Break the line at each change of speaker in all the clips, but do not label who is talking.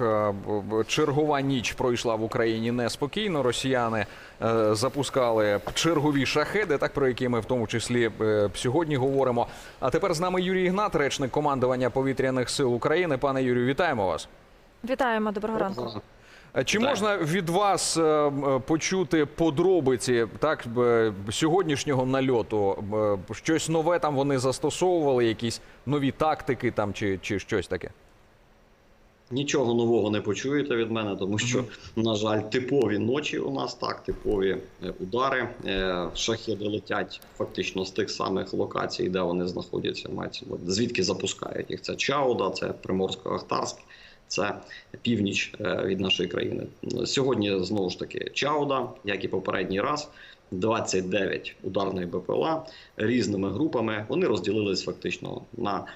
Е, Чергова ніч пройшла в Україні неспокійно. Росіяни е, запускали чергові шахеди, так про які ми в тому числі е, сьогодні говоримо. А тепер з нами Юрій Ігнат, речник командування повітряних сил України. Пане Юрію, вітаємо вас.
Вітаємо, доброго ранку.
Чи
Вітаю.
можна від вас е, почути подробиці так сьогоднішнього нальоту? Щось нове там вони застосовували, якісь нові тактики там чи, чи щось таке?
Нічого нового не почуєте від мене, тому що, на жаль, типові ночі у нас так, типові е, удари. Е, Шахеди летять фактично з тих самих локацій, де вони знаходяться. Мається звідки запускають їх. Це Чауда, це Приморсько-Ахтарськ, це північ е, від нашої країни. Сьогодні знову ж таки Чауда, як і попередній раз. 29 ударних БПЛА різними групами. Вони розділились фактично на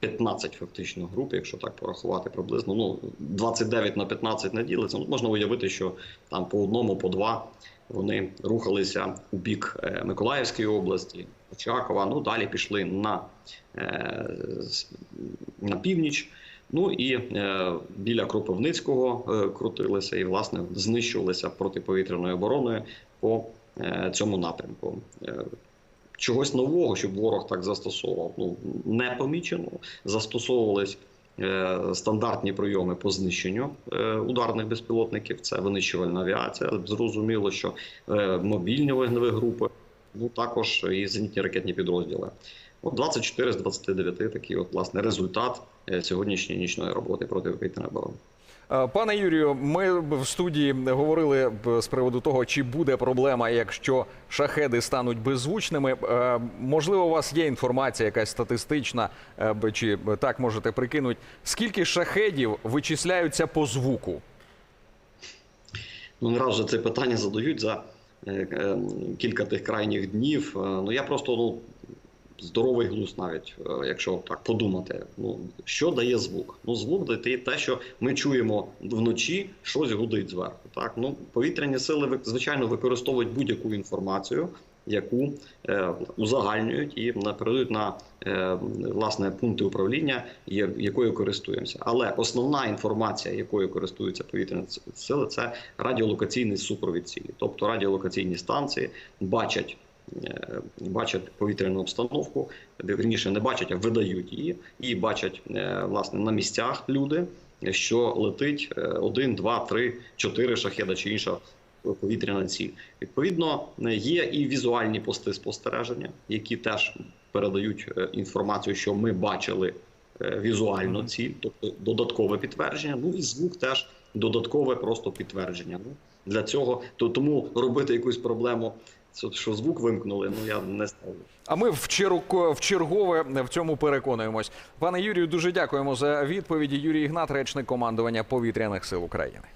15 фактично груп, якщо так порахувати приблизно. Ну 29 на 15 не ділиться. Ну, можна уявити, що там по одному, по два вони рухалися у бік е, Миколаївської області, Очакова. Ну далі пішли на, е, на північ. Ну і е, біля Кропивницького крутилися і власне знищувалися протиповітряною обороною по цьому напрямку. Чогось нового, щоб ворог так застосовував. Ну не помічено. Застосовувались е, стандартні прийоми по знищенню е, ударних безпілотників. Це винищувальна авіація. Зрозуміло, що е, мобільні вогневі групи, ну також і зенітні ракетні підрозділи. От 24 з 29 такий от власне результат е, сьогоднішньої нічної роботи протиповітряної оборони.
Е, Пане Юрію, ми в студії говорили з приводу того, чи буде проблема, якщо шахеди стануть беззвучними. Е, Можливо, у вас є інформація, якась статистична, е, чи так можете прикинути, скільки шахедів вичисляються по звуку?
Ну, не раз вже це питання задають за кілька тих крайніх днів. Ну я просто ну здоровий глузд навіть, е, якщо так подумати. Ну що дає звук? Ну, звук дає те, що ми чуємо вночі, щось гудить зверху. Так, ну повітряні сили ви- звичайно використовують будь-яку інформацію. Яку е, узагальнюють і передають на е, власне пункти управління, якою користуємося. Але основна інформація, якою користуються повітряні сили, це радіолокаційний супровід цілі. Тобто радіолокаційні станції бачать, бачать повітряну обстановку, вірніше не бачать, а видають її, і бачать е, власне на місцях люди, що летить е, один, два, три, чотири шахеда чи інша повітряна ціль. Відповідно, е, є і візуальні пости спостереження, які теж передають е, інформацію, що ми бачили е, візуально ціль, тобто додаткове підтвердження. Ну і звук теж додаткове просто підтвердження. Ну для цього то тому робити якусь проблему, що звук вимкнули. Ну я не ставлю.
А ми в чергу в чергове в цьому переконуємось. Пане Юрію, дуже дякуємо за відповіді. Юрій Ігнат, речник командування повітряних сил України.